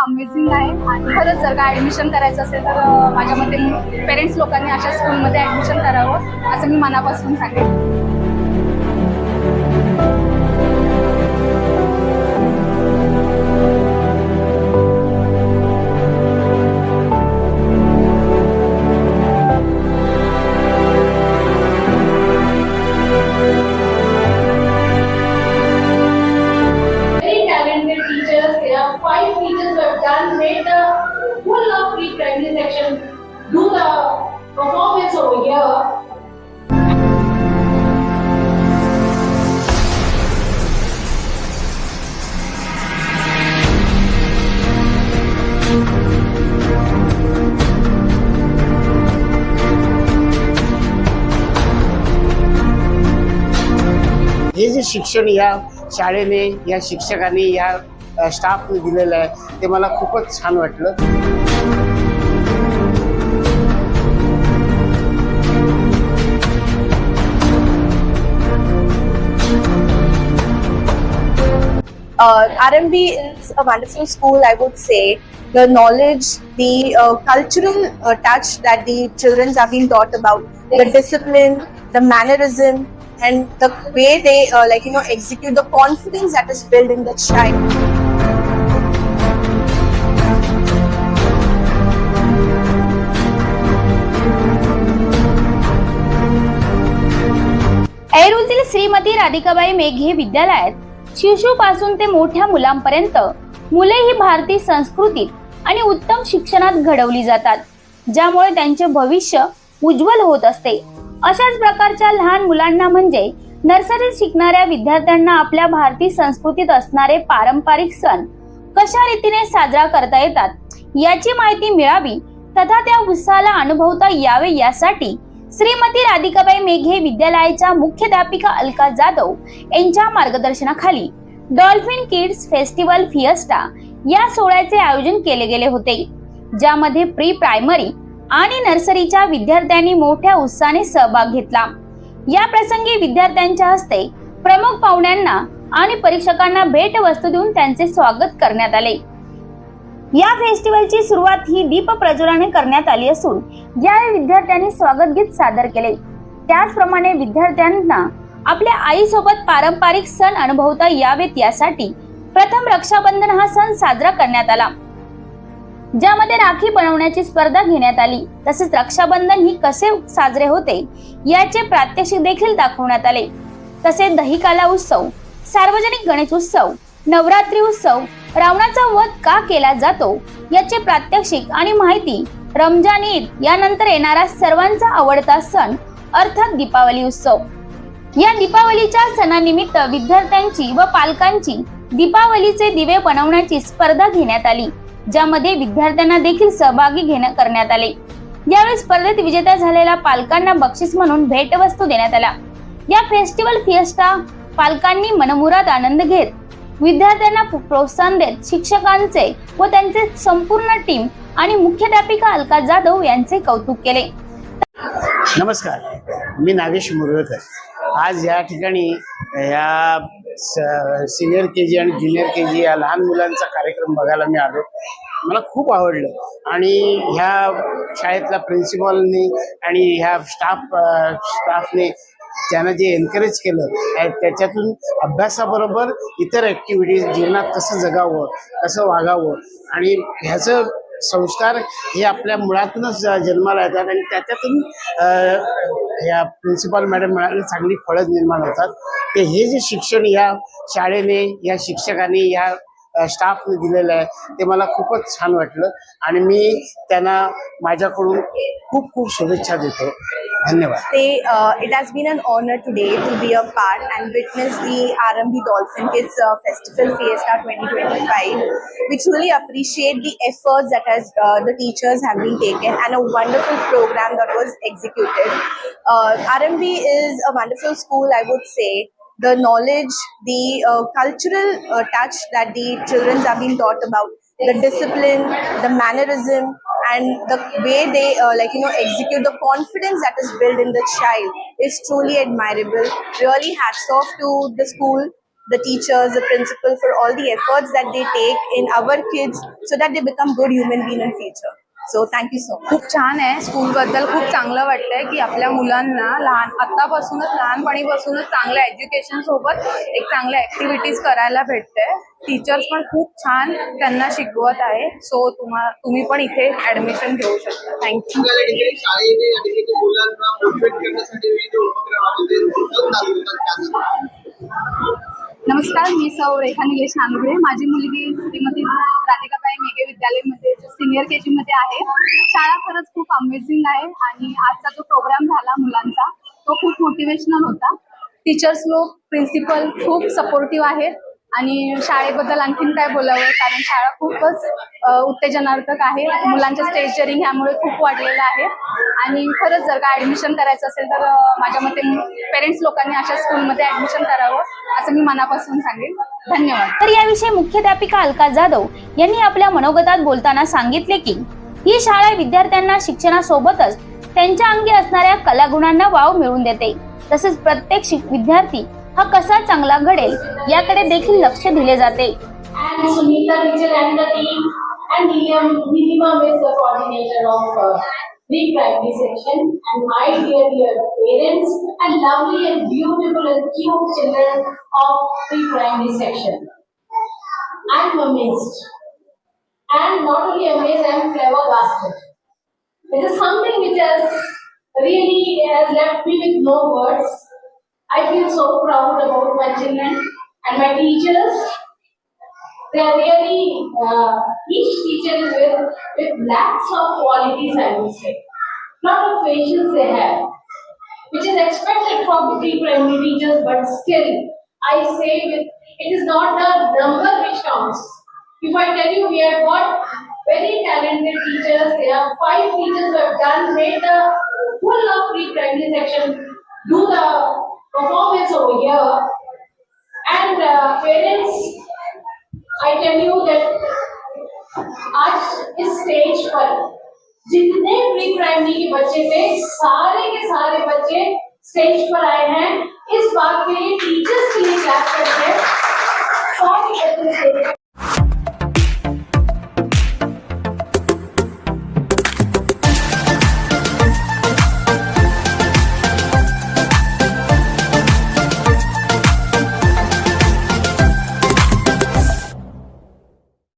Amazing आहे. आणि खरंच जर का ॲडमिशन करायचं असेल तर माझ्या मते पेरेंट्स लोकांनी अशा स्कूलमध्ये ॲडमिशन करावं असं मी मनापासून सांगेन. हे जे शिक्षण या शाळेने या शिक्षकांनी या अ, स्टाफने दिलेलं आहे ते मला खूपच छान वाटलं uh, RMB is a wonderful school, I would say. The knowledge, the uh, cultural uh, touch that the children are being taught about, the discipline, the mannerism, and the way they uh, like you know execute the confidence that is built in the child. ऐरोलीतील Shrimati Radhikabai Meghe विद्यालयात शिशुपासून ते मोठ्या मुलांपर्यंत मुले ही भारतीय संस्कृतीत आणि उत्तम शिक्षणात घडवली जातात ज्यामुळे त्यांचे भविष्य उज्ज्वल होत असते अशाच प्रकारच्या लहान मुलांना म्हणजे नर्सरीत शिकणाऱ्या विद्यार्थ्यांना आपल्या भारतीय संस्कृतीत असणारे पारंपरिक सण कशा रीतीने साजरा करता येतात याची माहिती मिळावी तथा त्या उत्साहाला अनुभवता यावे यासाठी श्रीमती राधिकाबाई मेघे विद्यालयाच्या मुख्याध्यापिका अलका जाधव यांच्या मार्गदर्शनाखाली डॉल्फिन किड्स फेस्टिवल फिएस्टा या सोहळ्याचे आयोजन केले गेले होते ज्यामध्ये प्री प्रायमरी आणि नर्सरीच्या विद्यार्थ्यांनी मोठ्या उत्साहाने सहभाग घेतला. या प्रसंगी विद्यार्थ्यांच्या हस्ते प्रमुख पाहुण्यांना आणि परीक्षकांना भेट वस्तू देऊन त्यांचे स्वागत करण्यात आले. या फेस्टिवलची सुरुवात ही दीप प्रज्वलाने करण्यात आली असून यावेळी विद्यार्थ्यांनी स्वागत गीत सादर केले. त्याचप्रमाणे विद्यार्थ्यांना आपल्या आईसोबत पारंपरिक सण अनुभवता यावेत यासाठी प्रथम रक्षाबंधन हा सण साजरा करण्यात आला. ज्यामध्ये राखी बनवण्याची स्पर्धा घेण्यात आली. तसेच रक्षाबंधन ही कसे साजरे होते याचे प्रात्यक्षिक देखील दाखवण्यात आले. तसेच दहिकाला उत्सव सार्वजनिक गणेश उत्सव नवरात्री उत्सव रावणाचा वध का केला जातो याचे प्रात्यक्षिक आणि माहिती रमजान ईद यानंतर येणारा सर्वांचा आवडता सण अर्थात दीपावली उत्सव. या दीपावलीच्या सणानिमित्त विद्यार्थ्यांची व पालकांची दीपावलीचे दिवे बनवण्याची स्पर्धा घेण्यात आली. ज्यामध्ये विद्यार्थ्यांना देखील सहभागी घेण्यात करण्यात आले. यावेळी स्पर्धेत विजेत्या झालेल्या पालकांना बक्षीस म्हणून भेटवस्तू देण्यात आल्या. या फेस्टिवल फिएस्टा पालकांनी मनमुराद आनंद घेत विद्यार्थ्यांना प्रोत्साहन देत शिक्षकांचे व त्यांचे संपूर्ण टीम आणि मुख्याध्यापिका अलका जाधव यांचे कौतुक केले. नमस्कार मी नागेश मुरळकर. आज या ठिकाणी या सिनियर के जी आणि ज्युनियर के जी या लहान मुलांचा कार्यक्रम बघायला मिळालो. मला खूप आवडलं. आणि ह्या शाळेतल्या प्रिन्सिपॉलनी आणि ह्या स्टाफ स्टाफने त्यांना जे एनकरेज केलं त्याच्यातून अभ्यासाबरोबर इतर ॲक्टिव्हिटीज जीवनात कसं जगावं कसं वागावं आणि ह्याचं संस्कार हे आपल्या मुळातूनच जन्माला येतात आणि त्याच्यातून ह्या प्रिन्सिपल मॅडम म्हणाले चांगली फळं निर्माण होतात. ते हे जे शिक्षण या शाळेने या शिक्षकाने या स्टाफने दिलेलं आहे ते मला खूपच छान वाटलं आणि मी त्यांना माझ्याकडून खूप खूप शुभेच्छा देतो धन्यवाद They, uh, it has been an honor today to be a part and witness the RMB Dolphin Kids uh, Festival Fiesta 2025. We truly appreciate the efforts that has uh, the teachers have been taken and a wonderful program that was executed. Uh, RMB is a wonderful school, I would say. The knowledge, the uh, cultural uh, touch that the children are being taught about, the discipline, the mannerism, and the way they uh, like you know execute the confidence that is built in the child is truly admirable really hats off to the school the teachers, the principal for all the efforts that they take in our kids so that they become good human beings in future. So thank you so much. खूप छान आहे. स्कूलबद्दल खूप चांगलं वाटतंय की आपल्या मुलांना लहान आतापासूनच लहानपणीपासूनच चांगल्या एज्युकेशन सोबत एक चांगल्या ऍक्टिव्हिटीज करायला भेटते टीचर्स पण खूप छान त्यांना शिकवत आहे. सो तुम्हा तुम्ही पण इथे ऍडमिशन घेऊ शकता. थँक्यू मुलांना नमस्कार मी सौ रेखा निलेश नांदुरे. माझी मुलगी श्रीमती राधिकाबाई मेघे विद्यालयमध्ये सिनियर के जी मध्ये आहे. शाळा खरंच खूप अमेझिंग आहे आणि आजचा जो प्रोग्राम झाला मुलांचा तो खूप मोटिवेशनल होता. टीचर्स लोक प्रिन्सिपल खूप सपोर्टिव्ह आहेत. आणि शाळेबद्दल आणखीन काय बोलावं? कारण शाळा खूपच उत्तेजनार्थक आहे. मुलांच्या स्टेज ह्यामुळे खूप वाढलेलं आहे. आणि खरंच जर का ऍडमिशन करायचं असेल तर माझ्या मते पेरेंट्स लोकांनी अशा स्कूलमध्ये ऍडमिशन करावं असं मी मनापासून सांगेन. धन्यवाद. तर याविषयी मुख्याध्यापिका अलका जाधव यांनी आपल्या मनोगतात बोलताना सांगितले की ही शाळा विद्यार्थ्यांना शिक्षणासोबतच त्यांच्या अंगी असणाऱ्या कलागुणांना वाव मिळवून देते. तसेच प्रत्येक विद्यार्थी हा कसा चांगला घडेल याकडे देखील लक्ष दिले जाते and Sunita Nilima, is the coordinator of uh, pre-primary section and my dear dear parents and lovely and beautiful and cute children of pre-primary section. I'm amazed. And not only amazed, I'm flabbergasted. It is something which has really has left me with no words. I feel so proud about my children and my teachers. They are really, uh, each teacher is with, with lakhs of qualities, I would say. Lot of patience they have, which is expected from pre-primary teachers, but still, I say with, it is not the number which counts. If I tell you we have got very talented teachers, there are five teachers who have done, made the full of pre-primary section do the performance over here. And uh, parents, I tell you that आज इस stage पर जितने pre primary के बच्चे थे सारे के सारे बच्चे stage पर आए हैं इस बात के लिए टीचर्स के लिए क्लास करते हैं सौ के बच्चे